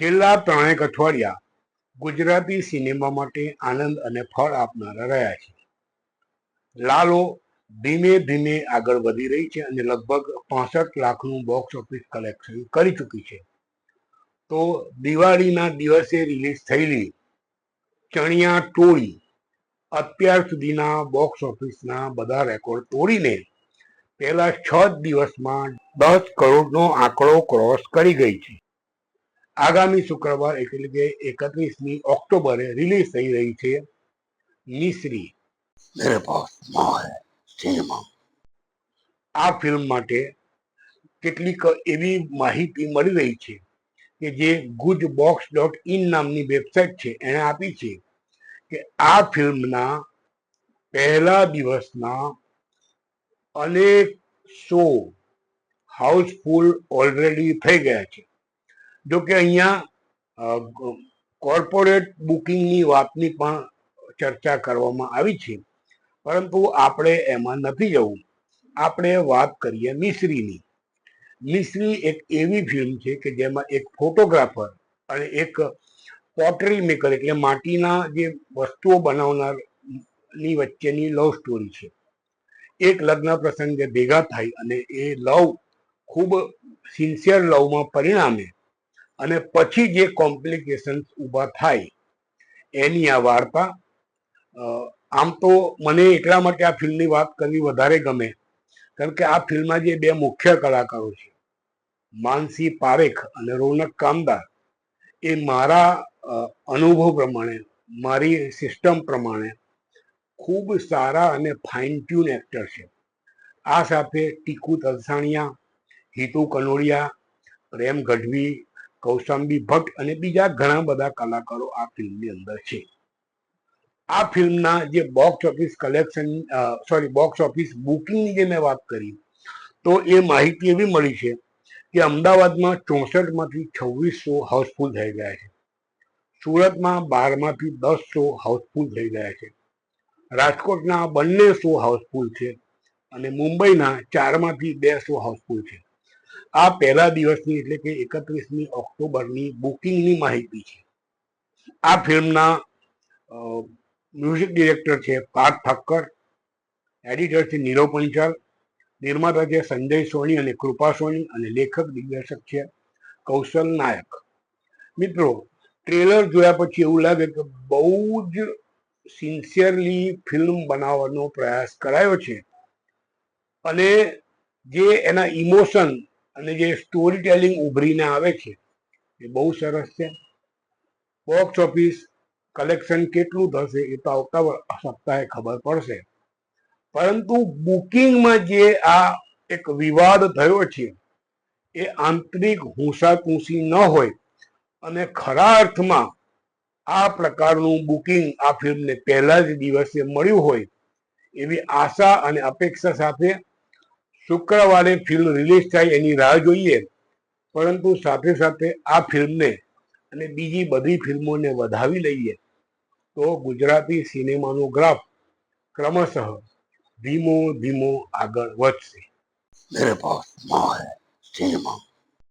છેલ્લા ત્રણેક અઠવાડિયા ગુજરાતી સિનેમા માટે આનંદ અને ફળ આપનારા રહ્યા છે. લાલો ધીમે ધીમે આગળ વધી રહી છે અને લગભગ પાસઠ લાખનું બોક્સ ઓફિસ કલેક્શન કરી ચૂકી છે. તો દિવાળીના દિવસે રિલીઝ થયેલી ચણિયા ટોળી અત્યાર સુધીના બોક્સ ઓફિસના બધા રેકોર્ડ તોડીને પહેલા છ દિવસમાં દસ કરોડનો આંકડો ક્રોસ કરી ગઈ છે. આગામી શુક્રવાર એટલે કે એકત્રીસમી ઓક્ટોબરે રિલીઝ થઈ રહી છે મિશ્રી. આ ફિલ્મ માટે કેટલીક એવી માહિતી મળી રહી છે કે જે ગુજ બોક્સ ડોટ ઇન નામની વેબસાઇટ છે. એણે આપી છે કે આ ફિલ્મના પહેલા દિવસના અનેક શો હાઉસફુલ ઓલરેડી થઈ ગયા છે. જો કે અહીંયા કોર્પોરેટ બુકિંગની વાતની પણ ચર્ચા કરવામાં આવી છે. પરંતુ આપણે એમાં નથી જવું. આપણે વાત કરીએ મિશ્રીની. મિશ્રી એક એવી ફિલ્મ છે કે જેમાં એક ફોટોગ્રાફર અને એક પોટરી મેકર એટલે માટીના જે વસ્તુઓ બનાવનારની વચ્ચેની લવ સ્ટોરી છે. એક લગ્ન પ્રસંગે ભેગા થાય અને એ લવ ખૂબ સિન્સિયર લવમાં પરિણામે. અને પછી જે કોમ્પ્લિકેશન્સ ઊભા થાય, એની આ વાર્તા આમ તો મને એટલા માટે આ ફિલ્મની વાત કરવી વધારે ગમે, કારણ કે આ ફિલ્મમાં જે બે મુખ્ય કલાકારો છે, માનસી પારેખ અને રોનક કામદાર, એ મારા અનુભવ પ્રમાણે, મારી સિસ્ટમ પ્રમાણે ખૂબ સારા અને ફાઇન ટ્યુન એક્ટર છે. આ સાથે ટીકુ તલસાણિયા, હિતુ કનોડિયા, પ્રેમ ગઢવી કૌશાંબી ભટ્ટ અને બીજા ઘણા બધા કલાકારો આ ફિલ્મની અંદર છે. આ ફિલ્મના જે box office collection sorry box office બુકિંગની જે મેં વાત કરી, તો એ માહિતી એવી મળી છે કે અમદાવાદમાં ચોસઠમાંથી છવ્વીસ શો હાઉસફુલ થઈ ગયા છે. સુરતમાં બારમાંથી દસ શો હાઉસફુલ થઈ ગયા છે. રાજકોટના બંને શો હાઉસફુલ છે અને મુંબઈના ચારમાંથી બે શો હાઉસફુલ છે. આ પહેલા દિવસની એટલે કે એકત્રીસમી ઓક્ટોબરની બુકિંગની માહિતી છે. આ ફિલ્મના મ્યુઝિક ડિરેક્ટર છે પાર્થ ઠક્કર, એડિટર છે નીરવ પંચાલ, નિર્માતા છે સંજય સોની અને કૃપા સોની અને લેખક દિગ્દર્શક છે કૌશલ નાયક. મિત્રો, ટ્રેલર જોયા પછી એવું લાગે કે બહુ જ સિન્સિયરલી ફિલ્મ બનાવવાનો પ્રયાસ કરાયો છે. અને જે એના ઇમોશન અને જે સ્ટોરી ટેલિંગ ઉભરીને આવે છે, એ બહુ સરસ છે. બોક્સ ઓફિસ કલેક્શન કેટલું થશે એ તો આવતા સપ્તાહે ખબર પડશે. પરંતુ બુકિંગમાં જે આ એક વિવાદ થયો છે, એ આંતરિક હુંસાતુંસી ન હોય અને ખરા અર્થમાં આ પ્રકારનું બુકિંગ આ ફિલ્મને પહેલા જ દિવસે મળ્યું હોય એવી આશા અને અપેક્ષા સાથે શુક્રવારે ફિલ્મ રિલીઝ થાય એની રાહ જોઈએ. પરંતુ સાથે સાથે આ ફિલ્મને અને બીજી બધી ફિલ્મોને વધાવી લઈએ તો ગુજરાતી સિનેમાનો ગ્રાફ ક્રમશઃ ધીમો ધીમો આગળ વધશે. સિનેમા